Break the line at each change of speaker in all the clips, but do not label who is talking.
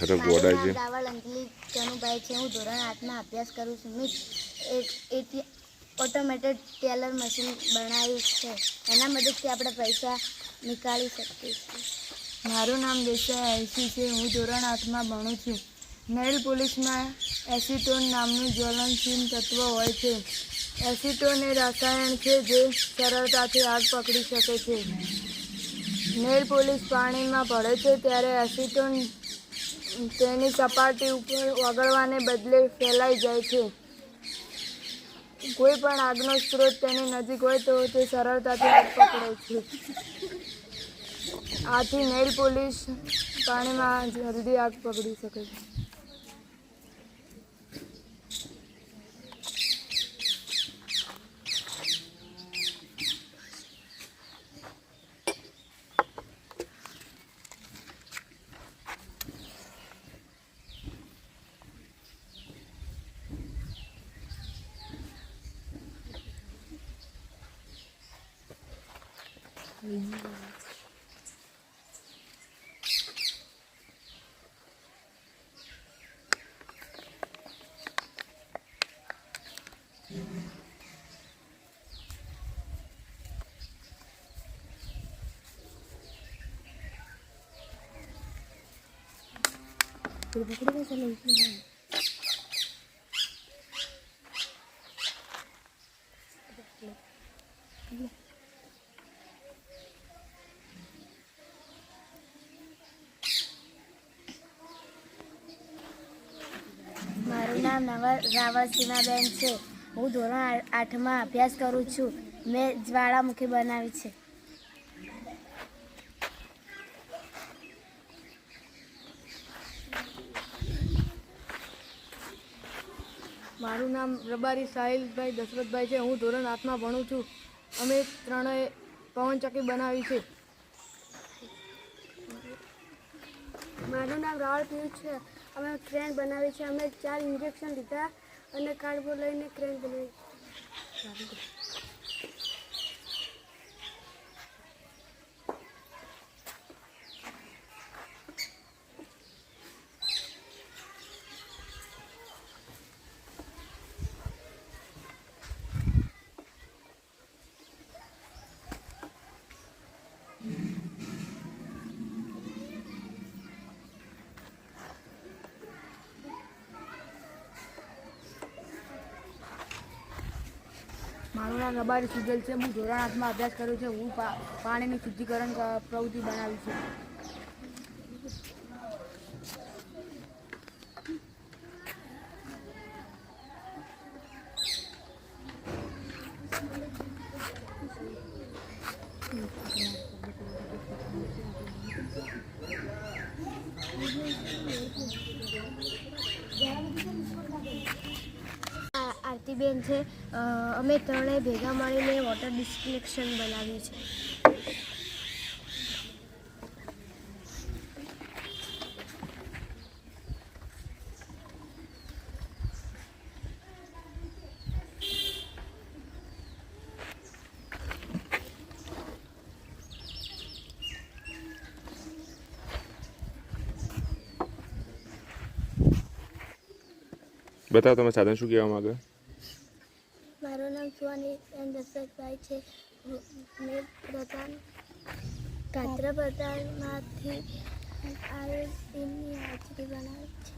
હેરો ગોડા છે.
મારું નામ રાવલ અંજલિ કનુભાઈ છે. હું ધોરણ આઠમાં અભ્યાસ કરું છું. મેં એક એટી ઓટોમેટેડ ટેલર મશીન બનાવ્યું છે. એના મદદથી આપણે પૈસા નીકાળી શકીએ છીએ.
મારું નામ દેસાઈ આઈસી છે. હું ધોરણ આઠમાં ભણું છું. નેલ પોલીસમાં એસિટોન નામનું જ્વલનશીલ તત્વ હોય છે. એસિટોન એ રસાયણ છે જે સરળતાથી આગ પકડી શકે છે. નેલ પોલીસ પાણીમાં ભળે છે ત્યારે એસિટોન તેની સપાટી ઉપર ઓગળવાને બદલે ફેલાઈ જાય છે. કોઈ પણ આગનો સ્ત્રોત તેની નજીક હોય તો તે સરળતાથી આગ પકડે છે. આથી નેલ પોલીસ પાણીમાં જલ્દી આગ પકડી શકે છે.
그리고 그리고 저는 그냥 નામ નવલ સીમાબેન છે. હું ધોરણ આઠમાં અભ્યાસ કરું છું. મેં જ્વાળામુખી બનાવી છે.
મારું નામ રબારી સાહિલભાઈ દશરથભાઈ છે. હું ધોરણ આઠમાં ભણું છું. અમે ત્રણેય પવનચક્કી બનાવી છે.
મારું નામ રાવળ પિયુષ છે. અમે ટ્રેન બનાવી છે. અમે ચાર ઇન્જેક્શન લીધા અને કાર્ડબોર્ડ લઈને ક્રેન બનાવી.
મારું નામ રબારી સુજલ છે. હું ધોરણ આઠમાં અભ્યાસ કરું છું. હું પાણીની શુદ્ધિકરણ પ્રવૃત્તિ બનાવી છે.
આ આરતીબેન છે. અમે ત્રણેય ભેગા મળીને વોટર ડિસ્કનેક્શન બનાવ્યું છે
બતાવો તમે સાધન શું કહેવા માંગે?
મારું નામ સુવાની છે. મેં પ્રધાન કાત્ર પ્રધાનમાંથી આયુર્વેદની હાજરી બનાવી છે.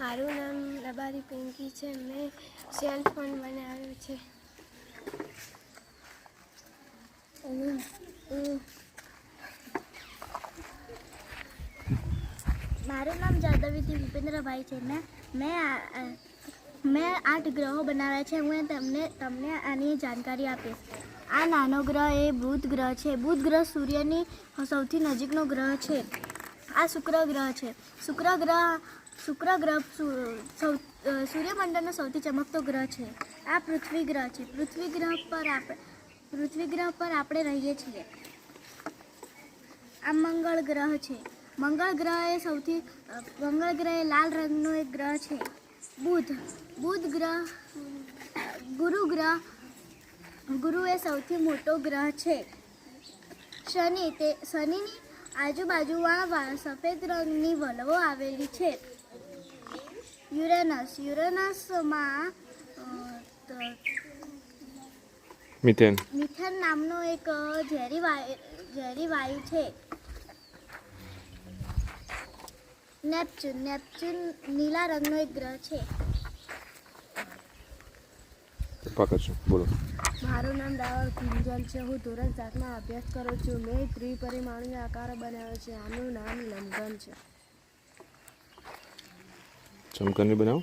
મારું નામ રબારી પિંકી છે. મેં સેલ ફોન બનાવ્યો છે.
મારું નામ જાદવીથી ભૂપેન્દ્રભાઈ છે. મેં મેં મેં આઠ ગ્રહો બનાવ્યા છે. હું તમને તમને આની જાણકારી આપીશ.
આ નાનો ગ્રહ એ બુધ ગ્રહ છે. બુધ ગ્રહ સૂર્યની સૌથી નજીકનો ગ્રહ છે. આ શુક્ર ગ્રહ છે. શુક્ર ગ્રહ શુક્ર ગ્રહ સૂર્યમંડળનો સૌથી ચમકતો ગ્રહ છે. આ પૃથ્વી ગ્રહ છે. પૃથ્વી ગ્રહ પર આપણે પૃથ્વી ગ્રહ પર આપણે રહીએ છીએ. આ મંગળ ગ્રહ છે. મંગળ ગ્રહ એ સૌથી મંગળ ગ્રહ એ લાલ રંગનો એક ગ્રહ છે. બુધ બુધ ગ્રહ, ગુરુ ગ્રહ ગુરુ એ સૌથી મોટો ગ્રહ છે. શનિ તે, શનિની આજુબાજુમાં સફેદ રંગની વલવો આવેલી છે. યુરેનસ યુરેનસમાં
મિથેન
મિથેન નામનો એક ઝેરી વાયુ ઝેરી વાયુ છે નેપચ્યુન નેપચ્યુન નીલા રંગનો એક ગ્રહ છે
પકડશું બોલો
મારું નામ રાવળ કિંજલ છે હું ધોરણ સાતમાં અભ્યાસ કરું છું મેં ત્રિપરિમાણીય આકાર બનાવ્યો છે। આનું નામ લંબઘન છે।
ચમકરની બનાવો.